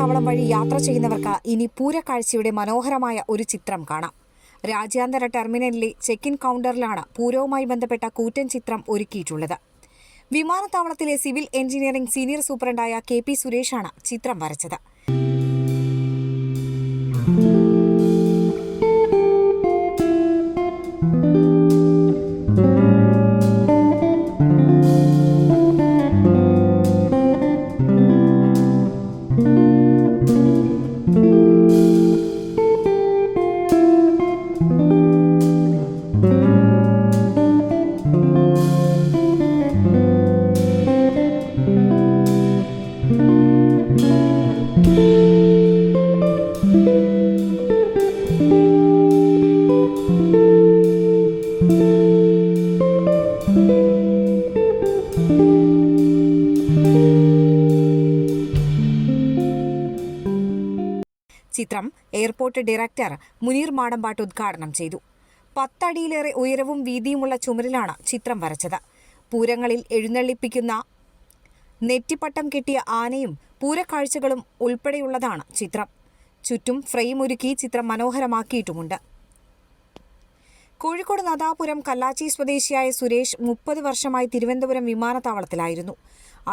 വിമാനത്താവളം വഴി യാത്ര ചെയ്യുന്നവർക്ക് ഇനി പൂരക്കാഴ്ചയുടെ മനോഹരമായ ഒരു ചിത്രം കാണാം. രാജ്യാന്തര ടെർമിനലിലെ ചെക്ക് ഇൻ കൗണ്ടറിലാണ് പൂരവുമായി ബന്ധപ്പെട്ട കൂറ്റൻ ചിത്രം ഒരുക്കിയിട്ടുള്ളത്. വിമാനത്താവളത്തിലെ സിവിൽ എഞ്ചിനീയറിംഗ് സീനിയർ സൂപ്രണ്ടായ കെ പി സുരേഷാണ് ചിത്രം വരച്ചത്. ചിത്രം എയർപോർട്ട് ഡയറക്ടർ മുനീർ മാടമ്പാട്ട് ഉദ്ഘാടനം ചെയ്തു. പത്തടിയിലേറെ ഉയരവും വീതിയുമുള്ള ചുമരിലാണ് ചിത്രം വരച്ചത്. പൂരങ്ങളിൽ എഴുന്നള്ളിപ്പിക്കുന്ന നെറ്റിപ്പട്ടം കെട്ടിയ ആനയും പൂരക്കാഴ്ചകളും ഉൾപ്പെടെയുള്ളതാണ് ചിത്രം. ചുറ്റും ഫ്രെയിം ഒരുക്കി ചിത്രം മനോഹരമാക്കിയിട്ടുമുണ്ട്. കോഴിക്കോട് നദാപുരം കല്ലാച്ചി സ്വദേശിയായ സുരേഷ് മുപ്പത് വർഷമായി തിരുവനന്തപുരം വിമാനത്താവളത്തിലായിരുന്നു.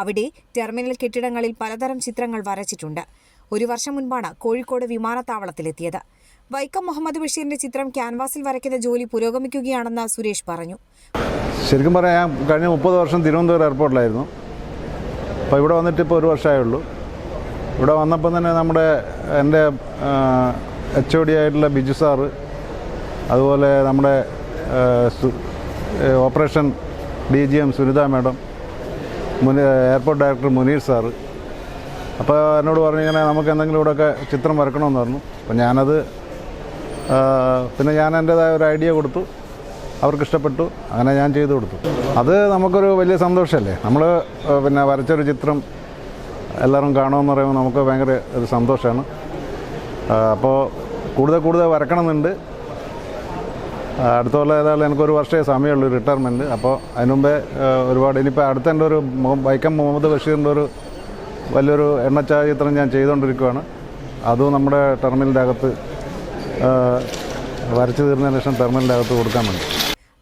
അവിടെ ടെർമിനൽ കെട്ടിടങ്ങളിൽ പലതരം ചിത്രങ്ങൾ വരച്ചിട്ടുണ്ട്. ഒരു വർഷം മുൻപാണ് കോഴിക്കോട് വിമാനത്താവളത്തിലെത്തിയത്. വൈക്കം മുഹമ്മദ് ബഷീറിന്റെ ചിത്രം ക്യാൻവാസിൽ വരയ്ക്കുന്ന ജോലി പുരോഗമിക്കുകയാണെന്ന് സുരേഷ് പറഞ്ഞു. ശരിക്കും പറയാം കഴിഞ്ഞ മുപ്പത് വർഷം തിരുവനന്തപുരം എയർപോർട്ടിലായിരുന്നു. അപ്പോൾ ഇവിടെ വന്നിട്ട് ഇപ്പോൾ ഒരു വർഷമേ ഉള്ളൂ ഇവിടെ വന്നപ്പം തന്നെ നമ്മുടെ എന്റെ എച്ച് ഒ ഡി ആയിട്ടുള്ള ബിജു സാറ് അതുപോലെ നമ്മുടെ operation D G M Sunitha madam മുനി എയർപോർട്ട് ഡയറക്ടർ മുനീർ സാറ് അപ്പോൾ എന്നോട് പറഞ്ഞു ഇങ്ങനെ നമുക്ക് എന്തെങ്കിലും ഇവിടെയൊക്കെ ചിത്രം വരക്കണമെന്ന് പറഞ്ഞു. അപ്പോൾ ഞാനത് പിന്നെ ഞാൻ എന്റേതായ ഒരു ഐഡിയ കൊടുത്തു. അവർക്ക് ഇഷ്ടപ്പെട്ടു. അങ്ങനെ ഞാൻ ചെയ്തു കൊടുത്തു. അത് നമുക്കൊരു വലിയ സന്തോഷമല്ലേ നമ്മൾ പിന്നെ വരച്ചൊരു ചിത്രം എല്ലാവരും കാണുമെന്ന് പറയുമ്പോൾ നമുക്ക് ഭയങ്കര ഒരു സന്തോഷമാണ്. അപ്പോൾ കൂടുതൽ കൂടുതൽ വരക്കണമെന്നുണ്ട്. അടുത്ത ഏതായാലും എനിക്കൊരു വർഷമേ സമയമുള്ളൂ റിട്ടയർമെന്റ് അപ്പോൾ അതിനുമുമ്പേ ഒരുപാട് ഇനിയിപ്പോൾ അടുത്ത എന്റെ ഒരു വൈക്കം മുഹമ്മദ് ബഷീറിന്റെ ഒരു വലിയൊരു എണ്ണച്ചായ ചിത്രം ഞാൻ ചെയ്തുകൊണ്ടിരിക്കുകയാണ്. അതും നമ്മുടെ ടെർമിനലിന്റെ അകത്ത് വരച്ചു തീർന്നതിന് ശേഷം ടെർമിനലിന്റെ അകത്ത് കൊടുക്കാൻ വേണ്ടി.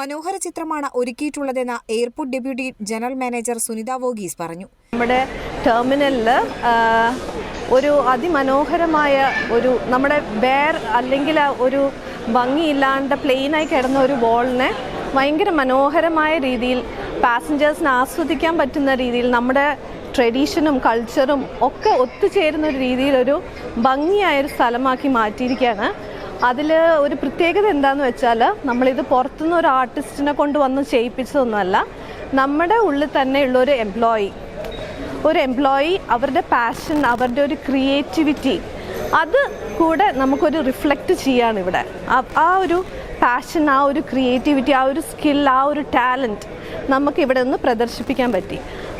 മനോഹര ചിത്രമാണ് ഒരുക്കിയിട്ടുള്ളതെന്ന് airport deputy general manager Sunitha Varghese പറഞ്ഞു. നമ്മുടെ ടെർമിനലിൽ ഒരു അതിമനോഹരമായ ഒരു നമ്മുടെ ബെയർ അല്ലെങ്കിൽ ഒരു ഭംഗിയില്ലാണ്ട് പ്ലെയിനായി കിടന്ന ഒരു വോളിനെ ഭയങ്കര മനോഹരമായ രീതിയിൽ പാസഞ്ചേഴ്സിന് ആസ്വദിക്കാൻ പറ്റുന്ന രീതിയിൽ നമ്മുടെ ട്രഡീഷനും കൾച്ചറും ഒക്കെ ഒത്തുചേരുന്ന ഒരു രീതിയിലൊരു ഭംഗിയായൊരു സ്ഥലമാക്കി മാറ്റിയിരിക്കുകയാണ്. അതിൽ ഒരു പ്രത്യേകത എന്താണെന്ന് വെച്ചാൽ നമ്മളിത് പുറത്തുനിന്ന് ഒരു ആർട്ടിസ്റ്റിനെ കൊണ്ട് വന്ന് ചെയ്യിപ്പിച്ചതൊന്നുമല്ല. നമ്മുടെ ഉള്ളിൽ തന്നെയുള്ള ഒരു എംപ്ലോയി ഒരു എംപ്ലോയി അവരുടെ പാഷൻ അവരുടെ ഒരു ക്രിയേറ്റിവിറ്റി അത് കൂടെ നമുക്കൊരു റിഫ്ലക്റ്റ് ചെയ്യാണ് ഇവിടെ. ആ- ഒരു പാഷൻ ആ ഒരു ക്രിയേറ്റിവിറ്റി ആ ഒരു സ്കിൽ ആ ഒരു ടാലന്റ് നമുക്ക് ഇവിടെ നിന്ന് പ്രദർശിപ്പിക്കാൻ പറ്റി.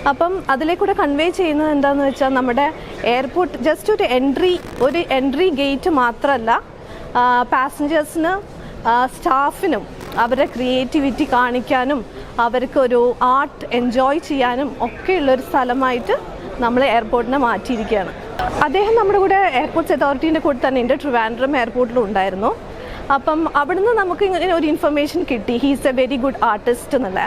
അപ്പം അതിലേക്കൂടെ കൺവേ ചെയ്യുന്നത് എന്താണെന്ന് വെച്ചാൽ നമ്മുടെ എയർപോർട്ട് ജസ്റ്റ് ഒരു എൻട്രി ഒരു എൻട്രി ഗേറ്റ് മാത്രമല്ല പാസഞ്ചേഴ്സിന് സ്റ്റാഫിനും അവരുടെ ക്രിയേറ്റിവിറ്റി കാണിക്കാനും അവർക്കൊരു ആർട്ട് എൻജോയ് ചെയ്യാനും ഒക്കെയുള്ളൊരു സ്ഥലമായിട്ട് നമ്മൾ എയർപോർട്ടിനെ മാറ്റിയിരിക്കുകയാണ്. അദ്ദേഹം നമ്മുടെ കൂടെ എയർപോർട്ട്സ് അതോറിറ്റീന്റെ കൂടെ തന്നെ ഉണ്ട് ട്രിവാൻഡ്രം എയർപോർട്ടിലും ഉണ്ടായിരുന്നു. അപ്പം അവിടുന്ന് നമുക്ക് ഇങ്ങനെ ഒരു ഇൻഫർമേഷൻ കിട്ടി. He's a very good artist എന്നുള്ള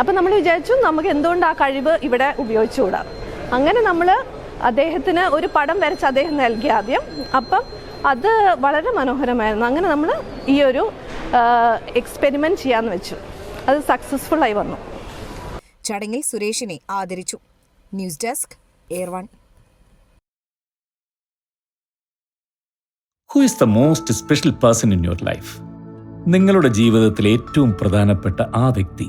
അപ്പം നമ്മൾ വിചാരിച്ചു നമുക്ക് എന്തുകൊണ്ട് ആ കഴിവ് ഇവിടെ ഉപയോഗിച്ചുകൂടാ? അങ്ങനെ നമ്മൾ അദ്ദേഹത്തിന് ഒരു പടം വരച്ച് അദ്ദേഹം നൽകി ആദ്യം. അപ്പം അത് വളരെ മനോഹരമായിരുന്നു. അങ്ങനെ നമ്മൾ ഈ ഒരു എക്സ്പെരിമെന്റ് ചെയ്യാമെന്ന് വെച്ചു. അത് സക്സസ്ഫുൾ ആയി വന്നു. ചടങ്ങിൽ സുരേഷിനെ ആദരിച്ചു. News desk air one. Who is the most special person in your life നിങ്ങളുടെ ജീവിതത്തിൽ ഏറ്റവും പ്രധാനപ്പെട്ട ആ വ്യക്തി.